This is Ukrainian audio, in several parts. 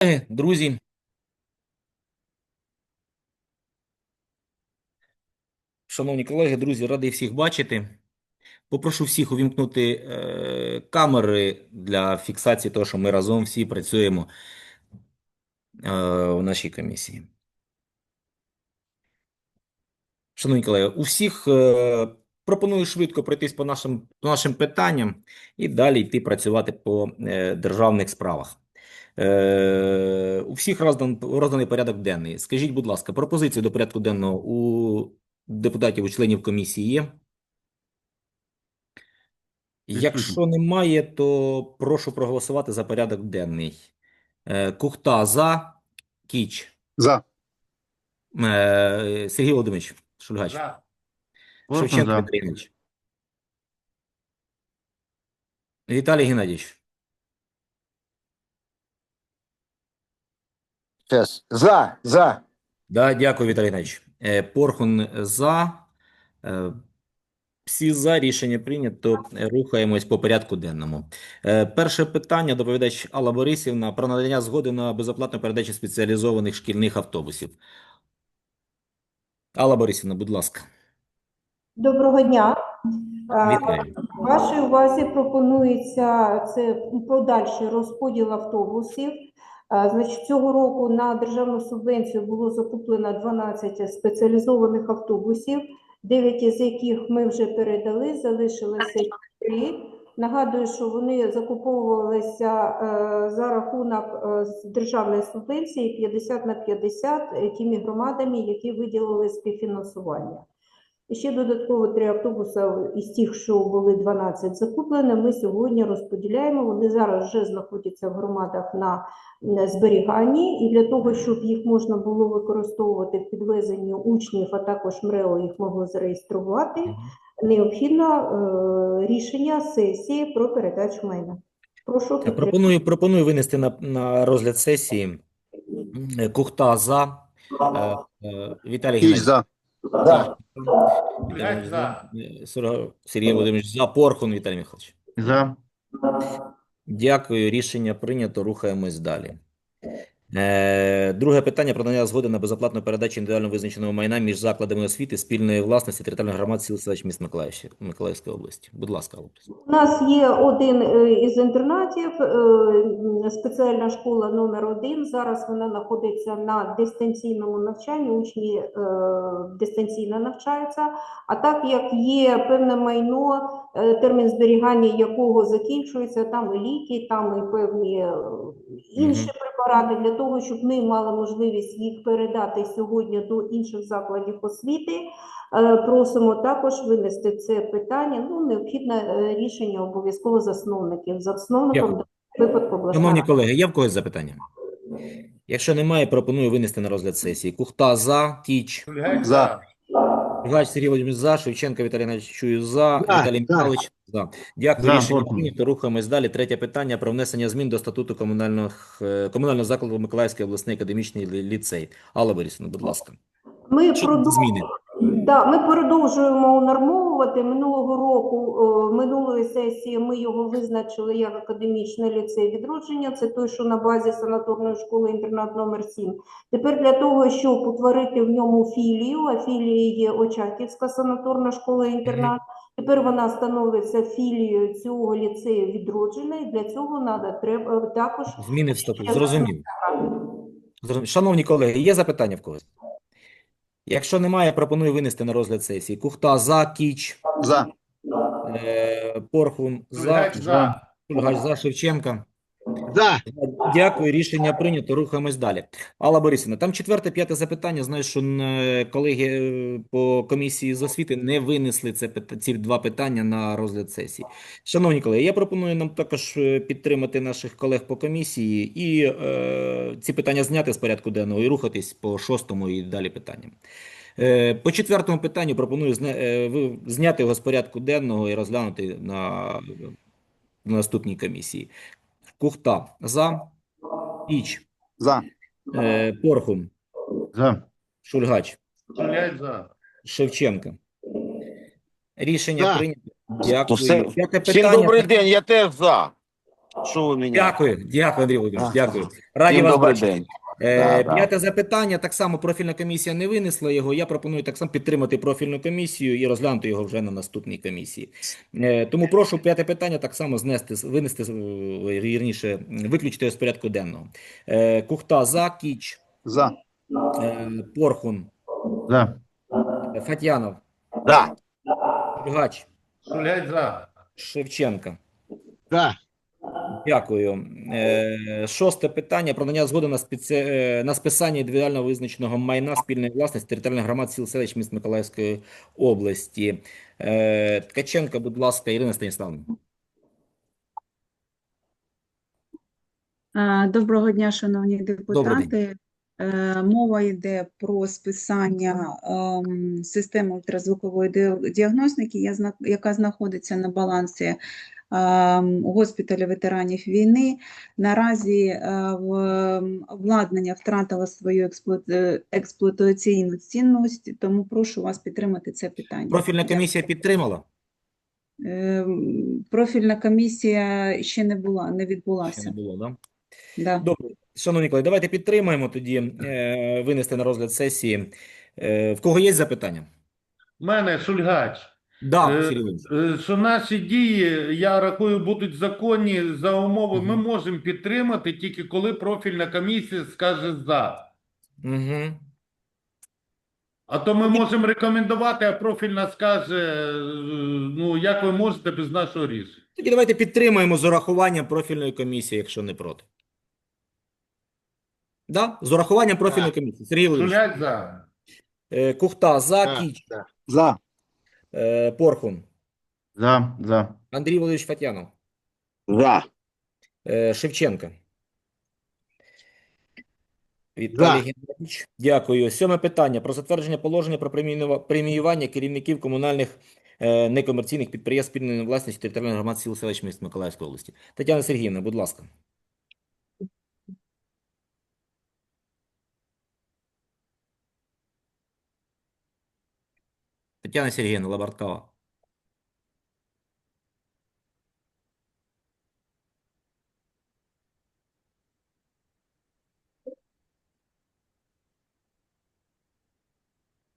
Колеги, Друзі, шановні колеги, друзі, радий всіх бачити. Попрошу всіх увімкнути е, камери для фіксації того, що ми разом всі працюємо е, в нашій комісії. Шановні колеги, у всіх е, пропоную швидко пройтись по нашим, по нашим питанням і далі йти працювати по е, державних справах. Е, у всіх роздан, розданий порядок денний. Скажіть, будь ласка, пропозиції до порядку денного у депутатів, у членів комісії є? Якщо немає, то прошу проголосувати за порядок денний. Е, Кухта за, Кіч, За. Е, Сергій Володимирович Шульгач, За. Шевченко за. Віталій Геннадійович. Віталій Геннадійович. Сейчас. За. За. Да, дякую, Віталій Геннадійович. Е, Порхун за. Е, Всі за рішення прийнято. Е, Рухаємось по порядку денному. Е, Перше питання. Доповідач Алла Борисівна про надання згоди на безоплатну передачу спеціалізованих шкільних автобусів. Алла Борисівна, будь ласка. Доброго дня. Е, Вітаю. Вашій увазі пропонується це подальший розподіл автобусів. Значить, цього року на державну субвенцію було закуплено 12 спеціалізованих автобусів, 9 із яких ми вже передали, залишилося 3. Нагадую, що вони закуповувалися е, за рахунок е, державної субвенції 50 на 50 е, тими громадами, які виділили співфінансування. І ще додатково три автобуси із тих, що були 12 закуплені, ми сьогодні розподіляємо. Вони зараз вже знаходяться в громадах на зберіганні, і для того, щоб їх можна було використовувати в підвезенні учнів, а також МРЕО їх могло зареєструвати, необхідно е, рішення сесії про передачу майна. Прошу Я підтримати. пропоную, пропоную винести на, на розгляд сесії. Е, Кухта за. Е, е, Віталій Геннадійович. за. За. За. Сергій Володимирович за. Порхун Віталій Михайлович. За. Дякую, рішення прийнято. Рухаємось далі. Е, друге питання про надання згоди на безоплатну передачу індивідуально визначеного майна між закладами освіти спільної власності територіальних громад сіл селищ міст Миколаївської області. Будь ласка, У нас є один е, із інтернатів, е, спеціальна школа номер один. Зараз вона знаходиться на дистанційному навчанні, учні дистанційно навчаються. А так як є певне майно, термін зберігання якого закінчується, там і ліки, там і певні е, інші препарати, для того, щоб ми мали можливість їх передати сьогодні до інших закладів освіти. Е, Просимо також винести це питання. Ну, необхідне е, рішення обов'язково засновників. Засновником випадку обласна Шановні колеги, є в когось запитання? Якщо немає, пропоную винести на розгляд сесії. Кухта за, Кіч, За. Гач Сергій Володимирович за, Шевченко Віталій Геннадійович чую за, Да, Віталій. Михайлович за. Дякую, За, рішення прийнято. Рухаємось далі. Третє питання про внесення змін до статуту комунального, е, комунального закладу Миколаївський обласний академічний лі- ліцей. Алла Борисівна, будь ласка. Ми Що продовжуємо зміни? Да, ми продовжуємо унормовувати. Минулого року, е, минулої сесії ми його визначили як академічний ліцей відродження. Це той, що на базі санаторної школи інтернат номер 7. Тепер для того, щоб утворити в ньому філію, а філією є Очаківська санаторна школа інтернат. Тепер вона становиться філією цього ліцею відродження, і для цього надо треба е, також Зміни в статут. Зрозумів. Зрозумів. Шановні колеги, є запитання в когось? Якщо немає, пропоную винести на розгляд сесії. Кухта за, Кіч, За. е, Порхун за, Шульгач за. Шульгач за, Шевченка. За. Дякую, рішення прийнято. Рухаємось далі. Алла Борисівна, там четверте, п'яте запитання. Знаю, що колеги е, по комісії з освіти не винесли це ці два питання на розгляд сесії. Шановні колеги, я пропоную нам також е, підтримати наших колег по комісії і е, ці питання зняти з порядку денного і рухатись по шостому і далі питанням. Е, По четвертому питанню пропоную зняти його з порядку денного і розглянути на, на наступній комісії. Кухта за, Піч, За. е, Порхун, За. Шульгач, Шульгач за. Шевченка. Рішення За. прийнято. Дякую. все- П'яте Всім питання. добрий день, я теж за. Що ви мене? Дякую, дякую, Андрій Володимирович, дякую. Раді Всім вас добрий бачити. день. Е, Да, да. П'яте запитання. Так само профільна комісія не винесла його. Я пропоную так само підтримати профільну комісію і розглянути його вже на наступній комісії. Е, Тому прошу п'яте питання так само знести, винести, е, вірніше, виключити його з порядку денного. Е, Кухта за, Кіч, За. е, Порхун, За. е, Фатянов, Да. Гач, Шуляй за. Шевченка. За. Дякую. Е, Шосте питання про надання згоди на, спеці... е, на списання індивідуально визначеного майна спільної власності територіальних громад сіл селищ міст Миколаївської області. Е, Ткаченко, будь ласка, Ірина Станіславовна. Доброго дня, шановні депутати. Мова йде про списання ем, системи ультразвукової діагностики, яка знаходиться на балансі ем, госпіталю ветеранів війни. Наразі е, обладнання втратило свою е, експлуатаційну цінність, тому прошу вас підтримати це питання. Профільна комісія підтримала? Ем, Профільна комісія ще не була, не Ще не було, да? Да. Добре. Шановні колеги, давайте підтримаємо тоді е, винести на розгляд сесії. Е, в кого є запитання? У мене Шульгач. Да, Е, Сергій Володимирович. Е, Що наші дії, я рахую, будуть законні за умови. Ми Мгм. можемо підтримати тільки коли профільна комісія скаже за. Угу. А то ми можемо рекомендувати, а профільна скаже, е, ну як ви можете без нашого рішення. Тоді давайте підтримаємо з урахуванням профільної комісії, якщо не проти. Да? З урахуванням профільної комісії. Сергій Володимирович. За. Е, Кухта за, Да, Кіч, За. Е, Порхун, За. За. Андрій Володимирович Фатянов, За. е, Шевченка. Віталій Геннадійович. Дякую. Сьоме питання про затвердження положення про преміюва- преміювання керівників комунальних е, некомерційних підприємств спільної власності територіальних громад сіл селищ міст Миколаївської області. Тетяна Сергіївна, будь ласка. Тетяна Сергіївна Лабарткова.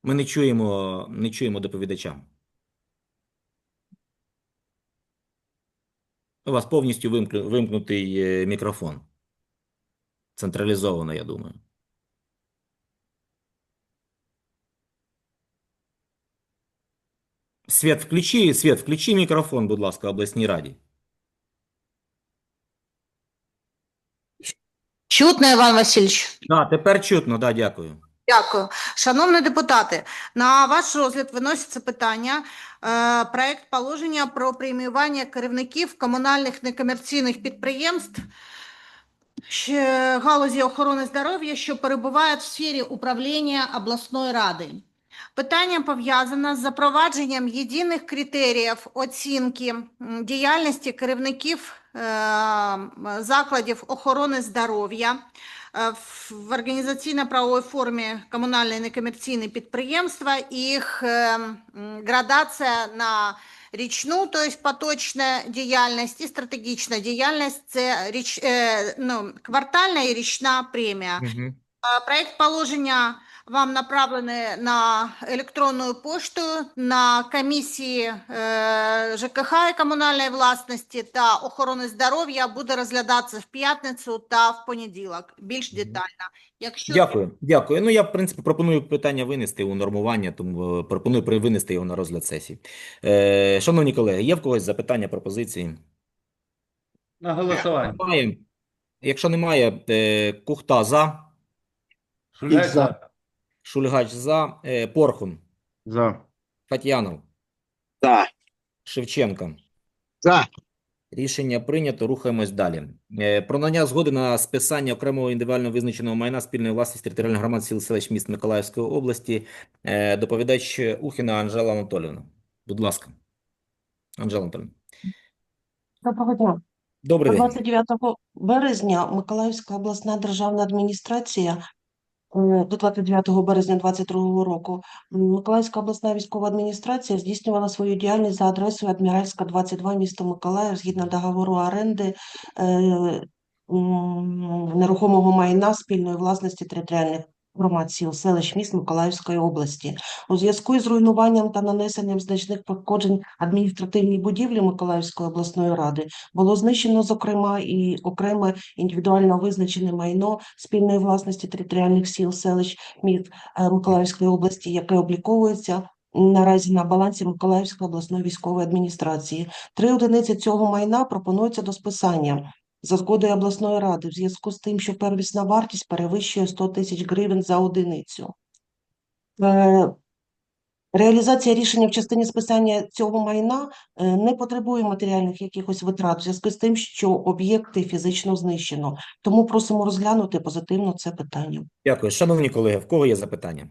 Ми не чуємо, не чуємо доповідача. У вас повністю вимкнутий е, мікрофон. Централізовано, я думаю. Свет, включи, Свет, включи мікрофон, будь ласка, обласній раді. Чутно, Іван Васильович? А, тепер чутно, да, дякую. Дякую. Шановні депутати, на ваш розгляд виноситься питання е, проект положення про преміювання керівників комунальних некомерційних підприємств галузі охорони здоров'я, що перебувають в сфері управління обласної ради. Питання пов'язане з запровадженням єдиних критеріїв оцінки діяльності керівників е, закладів охорони здоров'я е, в організаційно-правовій формі комунальні некомерційні підприємства, їх е, градація на річну, тобто поточна діяльність і стратегічна діяльність – це річ, ну, квартальна і річна премія. Угу. Проект положення вам направлений на електронну пошту на комісії е, ЖКХ і комунальної власності та охорони здоров'я буде розглядатися в п'ятницю та в понеділок. Більш детально. Якщо Дякую, дякую. Ну, я, в принципі, пропоную питання винести у нормування, тому е, пропоную винести його на розгляд сесії. Е, шановні колеги, є в когось запитання, пропозиції? На голосування. Немає. Якщо немає, е, Кухта за, Шуляй за. Шульгач за, е, Порхун, За. Фатянов, За. Шевченко. За. Рішення прийнято. Рухаємось далі. Е, Про надання згоди на списання окремого індивідуально визначеного майна спільної власності територіальних громад сіл селищ міст Миколаївської області. Е, Доповідач Ухіна Анжела Анатоліївна. Будь ласка. Анжела Анатоліївна. Доброго дня. Добрий день. 29 березня Миколаївська обласна державна адміністрація до 29 березня 2022 року Миколаївська обласна військова адміністрація здійснювала свою діяльність за адресою Адміральська, 22, місто Миколаїв, згідно договору оренди е, нерухомого майна спільної власності територіальних громад сіл, селищ міст Миколаївської області. У зв'язку із руйнуванням та нанесенням значних пошкоджень адміністративній будівлі Миколаївської обласної ради було знищено, зокрема, і окреме індивідуально визначене майно спільної власності територіальних сіл, селищ, міст е, Миколаївської області, яке обліковується наразі на балансі Миколаївської обласної військової адміністрації. Три одиниці цього майна пропонуються до списання за згодою обласної ради в зв'язку з тим, що первісна вартість перевищує 100 тисяч гривень за одиницю. Е, Реалізація рішення в частині списання цього майна е, не потребує матеріальних якихось витрат в зв'язку з тим, що об'єкти фізично знищено. Тому просимо розглянути позитивно це питання. Дякую. Шановні колеги, в кого є запитання?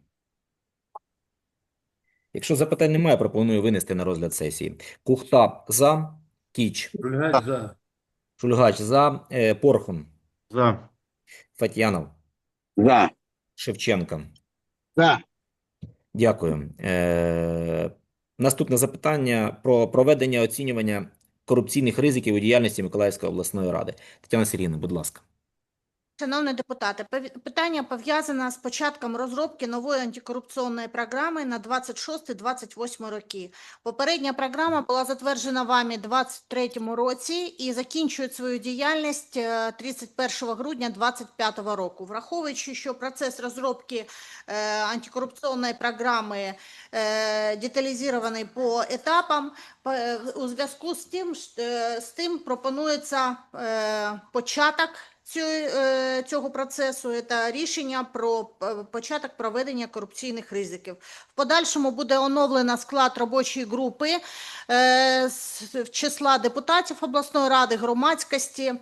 Якщо запитань немає, пропоную винести на розгляд сесії. Кухта за, Кіч, за. Шульгач за, е, Порхун, За. Фатьянов, За. Шевченка. За. Дякую. Е, наступне запитання про проведення оцінювання корупційних ризиків у діяльності Миколаївської обласної ради. Тетяна Сергійовна, будь ласка. Шановні депутати, питання пов'язане з початком розробки нової антикорупційної програми на 26-28 роки. Попередня програма була затверджена вами у 2023 році і закінчує свою діяльність е, 31 грудня 2025 року. Враховуючи, що процес розробки е, антикорупційної програми е, деталізований по етапам, е, у зв'язку з тим, е, з тим пропонується е, початок е, цього процесу це рішення про е, початок проведення корупційних ризиків. В подальшому буде оновлено склад робочої групи е, з числа депутатів обласної ради, громадськості.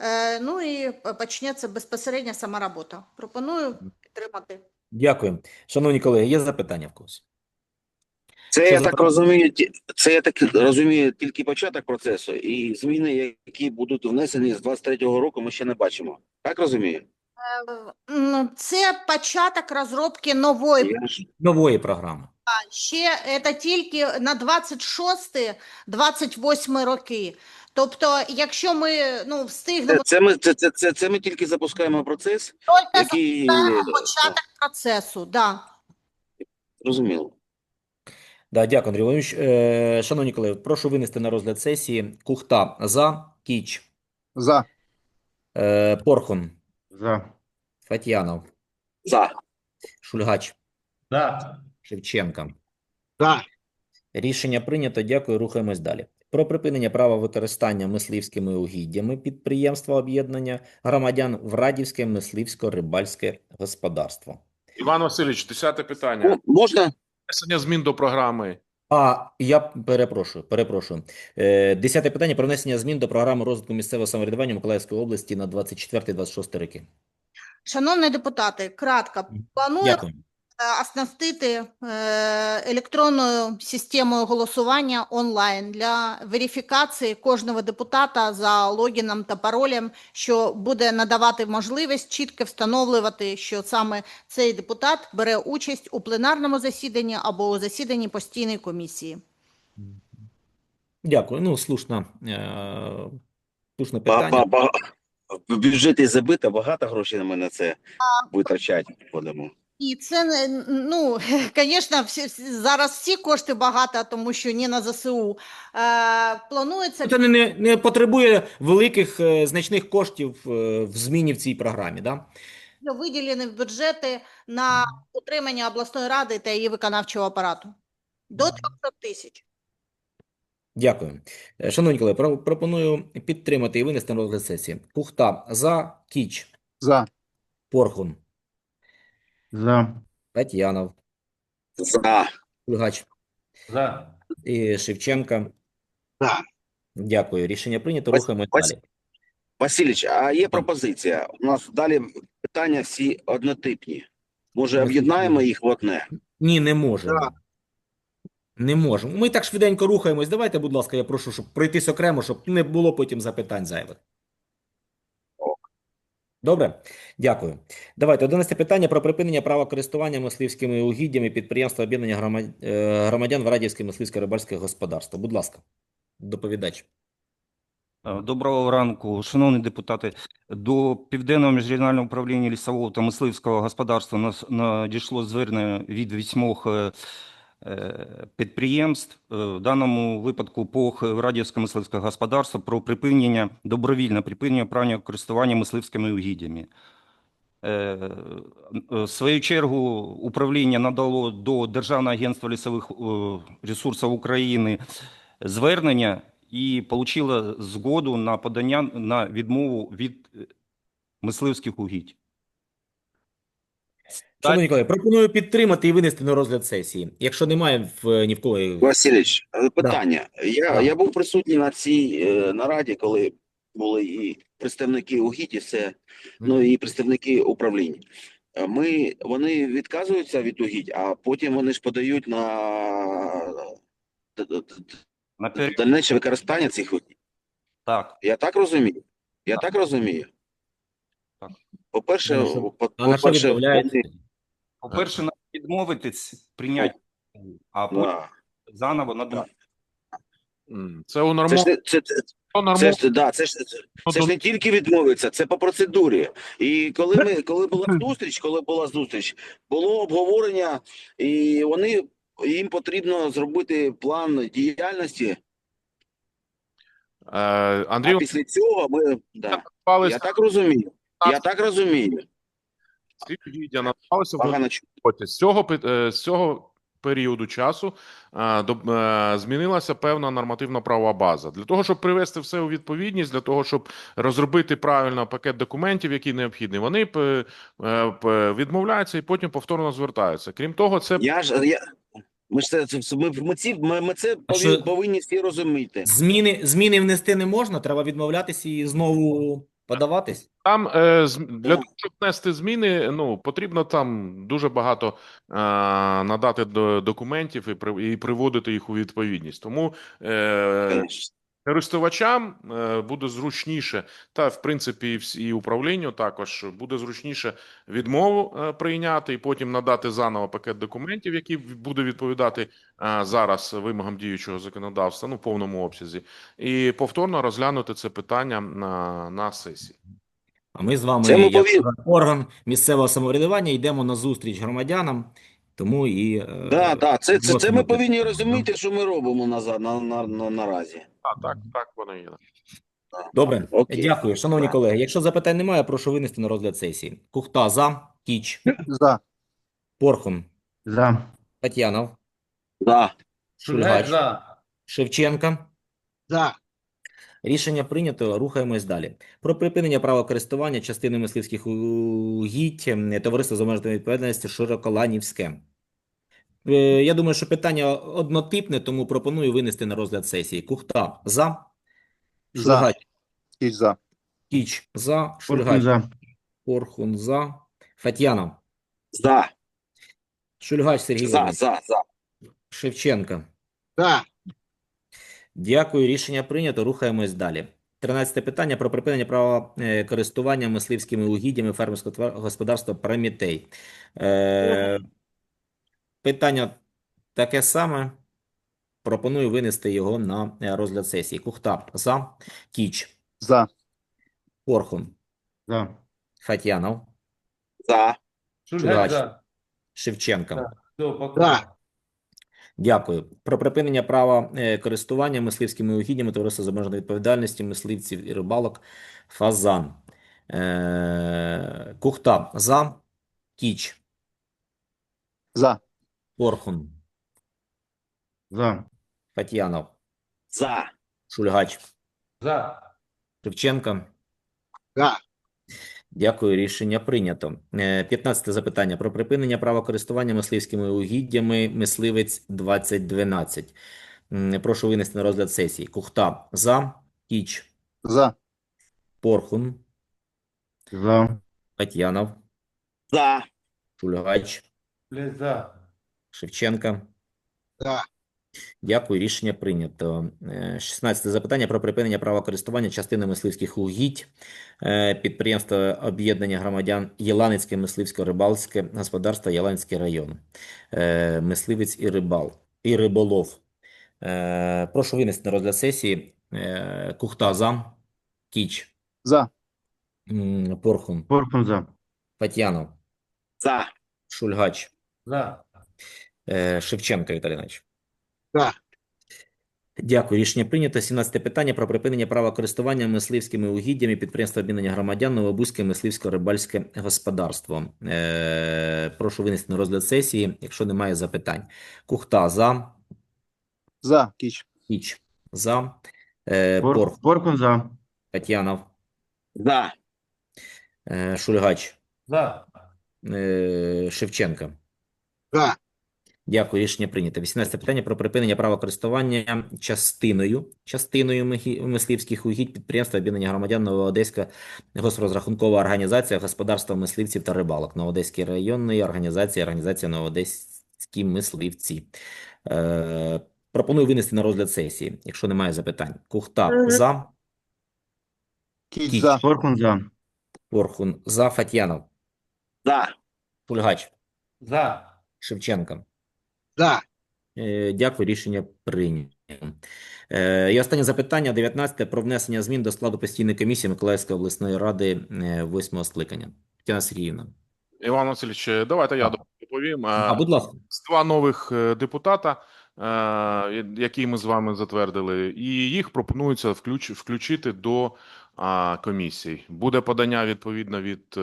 Е, Ну і почнеться безпосередньо сама робота. Пропоную підтримати. Дякую. Шановні колеги, є запитання в когось? Це я так розумію, це я так розумію тільки початок процесу, і зміни, які будуть внесені з 23-го року, ми ще не бачимо. Так розумію? Це початок розробки нової Нової програми. Ще це тільки на 26-28 роки. Тобто, якщо ми ну, встигнемо це, ми, це, це, це, це ми тільки запускаємо процес, тільки який запускаємо початок процесу, да. зрозуміло. Да, дякую, Андрій Володимирович. Е, шановні колеги, прошу винести на розгляд сесії. Кухта за, Кіч, За. е, Порхун, За. Фатьянов, За. Шульгач, Да. Шевченко. За. Рішення прийнято. Дякую. Рухаємось далі. Про припинення права використання мисливськими угіддями підприємства об'єднання громадян в Радівське мисливсько-рибальське господарство. Іван Васильович, десяте питання. О, можна? Внесення змін до програми. А, я перепрошую, перепрошую. Е, Десяте питання про внесення змін до програми розвитку місцевого самоврядування Миколаївської області на 24-26 роки. Шановні депутати, кратко, планує Дякую. Е, оснастити е, електронною системою голосування онлайн для верифікації кожного депутата за логіном та паролем, що буде надавати можливість чітко встановлювати, що саме цей депутат бере участь у пленарному засіданні або у засіданні постійної комісії. Дякую. Ну, слушна, е, слушне Ба, ба, ба. В бюджеті забито, багато грошей ми на це витрачати будемо. І це ну, звісно, зараз всі кошти багато, тому що не на ЗСУ. Е, планується Це не, не, не потребує великих е, значних коштів е, в зміні в цій програмі, да? виділені в бюджети на утримання обласної ради та її виконавчого апарату. До 300 тисяч. Дякую. Шановні колеги, пропоную підтримати і винести на розгляд сесії. Кухта за, Кіч, За. Порхун, За. Тетянов, За. Шульгач За. і Шевченка. За. Дякую. Рішення прийнято. Вась- Рухаємось Вась- далі. Васильович, а є пропозиція. У нас далі питання всі однотипні. Може, об'єднаємо їх в одне? Ні, не можемо. Не можемо. Ми так швиденько рухаємось. Давайте, будь ласка, я прошу, щоб пройтись окремо, щоб не було потім запитань зайвих. Добре, дякую. Давайте 11 питання про припинення права користування мисливськими угіддями підприємства об'єднання е, громадян Врадівське мисливське рибальське господарство. Будь ласка, доповідач. Е, Доброго ранку, шановні депутати. До Південного міжрегіонального управління лісового та мисливського господарства надійшло звернення від вісьмох е, підприємств, е, в даному випадку ПОХ Радівське мисливське господарство про припинення, добровільне припинення права користування мисливськими угіддями. Е, е, В свою чергу управління надало до Державного агентства лісових е, ресурсів України звернення і отримала згоду на подання на відмову від е, мисливських угідь. Шановні колеги, пропоную підтримати і винести на розгляд сесії. Якщо немає в ні в кого. Васильович, е, питання. Я, Да. я був присутній на цій е, нараді, коли були і представники УГІТ, і все, ну і представники управління. Е, Ми, вони відказуються від УГІТ, а потім вони ж подають на д- д- д- дальнейше використання цих угідь. так, Я так розумію. Я так розумію. Так. По-перше, на на по-перше, по-перше, треба відмовитись прийняти, а потім заново надати. Це у Це не це, це, нормо... це ж да, це ж це, це ж не тільки відмовиться, це по процедурі. І коли ми коли була зустріч, коли була зустріч, було обговорення, і вони їм потрібно зробити план діяльності. Е, Андрій А після цього ми да. Я так розумію. Я так розумію. Угіддя надавалися в Погано чую. роботі. З цього, е, з цього періоду часу е, до- е, змінилася певна нормативна правова база. Для того, щоб привести все у відповідність, для того, щоб розробити правильно пакет документів, який необхідний, вони п- відмовляються і потім повторно звертаються. Крім того, це Я ж я ми ж це, це ми, ми, ці, ми, ми це повинні, що- повинні всі розуміти. Зміни, зміни внести не можна, треба відмовлятися і знову подаватись. Там е, з- для Ну. того, щоб внести зміни, ну потрібно там дуже багато е, надати до документів і при- і приводити їх у відповідність. Тому е. Користувачам е, буде зручніше, та в принципі і всі- управлінню також буде зручніше відмову е, прийняти і потім надати заново пакет документів, який буде відповідати е, зараз вимогам діючого законодавства, ну в повному обсязі, і повторно розглянути це питання на, на сесії. А ми з вами, як орган місцевого самоврядування, йдемо на зустріч громадянам, тому і е, Да, да, це, це, це ми повинні розуміти, що ми робимо назад на, на, на, наразі. А, так, так воно є. Добре, Окей. дякую. Шановні Так. колеги, якщо запитань немає, прошу винести на розгляд сесії. Кухта за, Кіч, За. Порхун, За. Тетянов, Да. Шульгач, За. Шевченка. За. Рішення прийнято. Рухаємось далі. Про припинення права користування частини мисливських угідь товариства з обмеженою відповідальністю Широколанівське. Е, Я думаю, що питання однотипне, тому пропоную винести на розгляд сесії. Кухта за, За. Шульгач, Кіч за. Кіч за, Шульгач, за. Порхун за, Фатьянов, За, Шульгач Сергій за, за, за. Шевченка. За. Дякую, рішення прийнято. Рухаємось далі. Тринадцяте питання про припинення права е, користування мисливськими угіддями фермерського господарства Прометей. Е, питання таке саме. Пропоную винести його на е, розгляд сесії. Кухта за, Кіч, За. Порхун, За. Фатьянов, За. Шульгач за. Пока. За. Дякую. Про припинення права е, користування мисливськими угіднями товариства з обмеженою відповідальністю мисливців і рибалок Фазан. Е, Кухта за, Кіч, За. Порхун, За. Фатьянов, За. Шульгач, За. Шевченка. За. Дякую, рішення прийнято. Е, 15 запитання про припинення права користування мисливськими угіддями мисливець 2012. Прошу винести на розгляд сесії. Кухта за, Кіч, За. Порхун, За. Фатьянов, За. Шульгач, за. Шевченка. За. Дякую, рішення прийнято. Е, 16 запитання про припинення права користування частини мисливських угідь е, підприємства об'єднання громадян Єланицьке мисливсько-рибальське господарство Єланський район. Е, Мисливець і рибал і риболов. Е, Прошу винести на розгляд сесії. Е, Кухта за, Кіч, За. Порхун, Порхун за. Фатьянов, За. Шульгач, За. е, Шевченко Віталій Іванович. За. Дякую. Рішення прийнято. 17 питання про припинення права користування мисливськими угіддями підприємства об'єднання громадян Новобузьке мисливсько-рибальське господарство. Е, прошу винести на розгляд сесії, якщо немає запитань. Кухта за, За. Кіч. Кіч за, е, Пор- Порх, за. Тетянов, За. е, Шульгач, За. е, Шевченко. За. Дякую, рішення прийнято. 18 питання про припинення права користування частиною, частиною мисливських угідь підприємства об'єднання громадян Новоодеська госпрозрахункова організація господарства мисливців та рибалок Новоодеській районної організації, організація Новоодеські мисливці. Е, пропоную винести на розгляд сесії, якщо немає запитань. Кухта Мгм. за, Кіч Кіч. за. Порхун за. Порхун за, Фатьянов, За. Пульгач, За. Шевченко. За. Е, Дякую, рішення прийнято. Е, І останнє запитання, 19 про внесення змін до складу постійної комісії Миколаївської обласної ради е, восьмого скликання. Тетяна Сергіївна. Іван Васильович, давайте я доповім. А, будь ласка. Два нових депутата, які ми з вами затвердили, і їх пропонується включ, включити до комісій. Буде подання відповідно від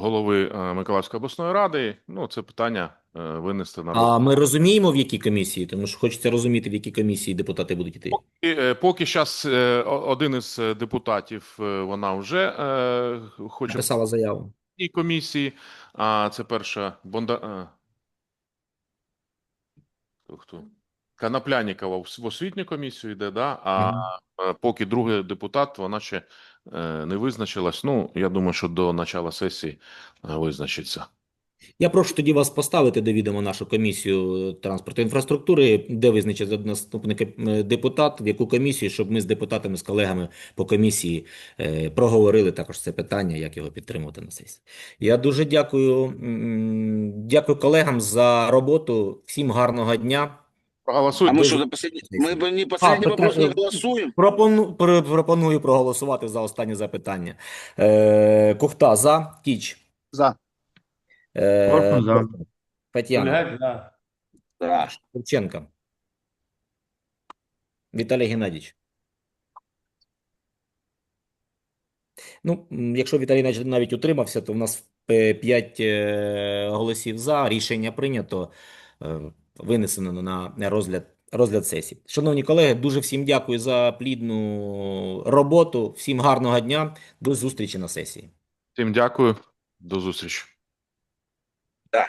голови Миколаївської обласної ради. Ну, це питання винести на А ми розуміємо, в якій комісії? Тому що хочеться розуміти, в які комісії депутати будуть йти. І, е, Поки зараз один із е, депутатів е, вона вже е, хоче Написала заяву. і комісії. А це перша Бонда. Хто? хто? Коноплянікова в освітню комісію йде, да? а е, поки другий депутат, вона ще е, не визначилась. Ну, я думаю, що до начала сесії е, визначиться. Я прошу тоді вас поставити до відома нашу комісію транспорту інфраструктури, де визначиться наступний е, депутат, в яку комісію, щоб ми з депутатами, з колегами по комісії е, проговорили також це питання, як його підтримувати на сесії. Я дуже дякую, дякую колегам за роботу. Всім гарного дня. Проголосуйте. А ми що, за последний... ми не последний А, вопрос не голосуємо? Пропону, пр- пропоную проголосувати за останнє запитання. Е, Кухта за, Кіч. За. Е, за. Шульгач за. За. Шевченко. Віталій Геннадійович. Ну, якщо Віталій Геннадійович навіть утримався, то в нас 5 голосів за. Рішення прийнято. е, Винесено на розгляд, розгляд сесії. Шановні колеги, дуже всім дякую за плідну роботу. Всім гарного дня. До зустрічі на сесії. Всім дякую. До зустрічі.